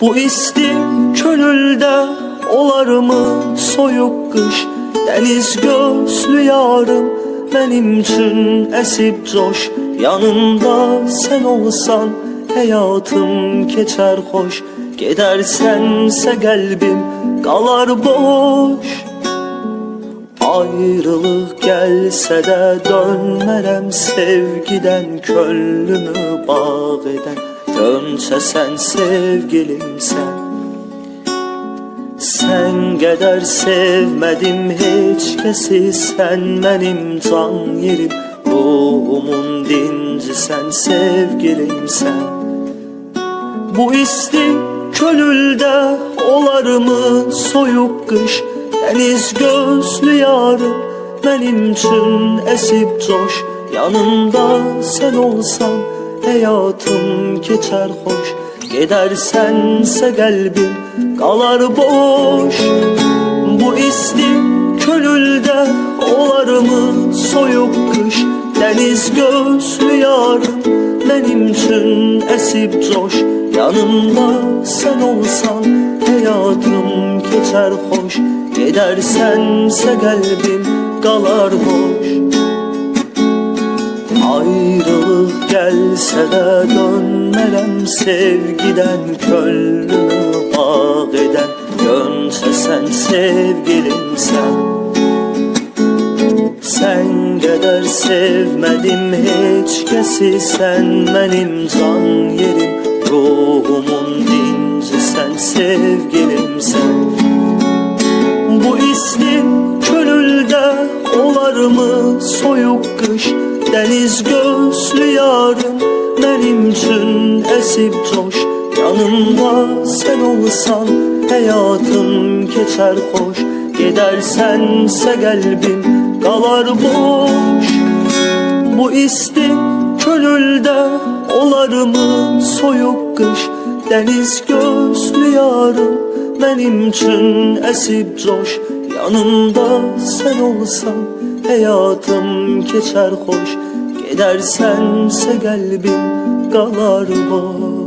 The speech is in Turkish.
Bu isti könülde olar mı soyuq qış Dəniz gözlü yarım benim üçün əsib coş. Yanımda sen olsan hayatım keçər xoş Gedərsənsə qəlbim qalar boş Ayrılıq gəlsə də dönmərəm sevgidən Könlümü bağ edən Dönsə sən sevgilimsən Sən qədər sevmədim heç kəsi Sən mənim can yerim. Ruhumun dinci sən sevgilimsən Bu isti könülde olar mı soyuq qış Dəniz gözlü yarım mənim üçün əsib coş. Yanımda sen olsan həyatım keçər xoş Gedərsənsə qəlbim qalar boş. Bu isti könülde olar mı soyuq qış Dəniz gözlü yarım benim üçün əsib coş. Yanımda sen olsan hayatım keçər xoş Gedərsənsə qəlbim qalar boş Ayrılıq gəlsə də dönmərəm sevgidən Könlümü bağ edən Gönsə sən sevgilimsən Sən qədər sevmədim heç kəsi Sən mənim can yerim. Ruhumun dinci sən sevgilimsən Bu isti könülde olar mı soyuq qış Dəniz gözlü yarım mənim üçün əsib coş. Yanımda sen olsan həyatım keçər xoş Gedərsənsə qəlbim qalar boş. Bu isti könülde olar mı soyuq qış Dəniz gözlü yarım mənim üçün əsib coş. Yanımda sen olsan həyatım keçər xoş Gedərsənsə qəlbim qalar boş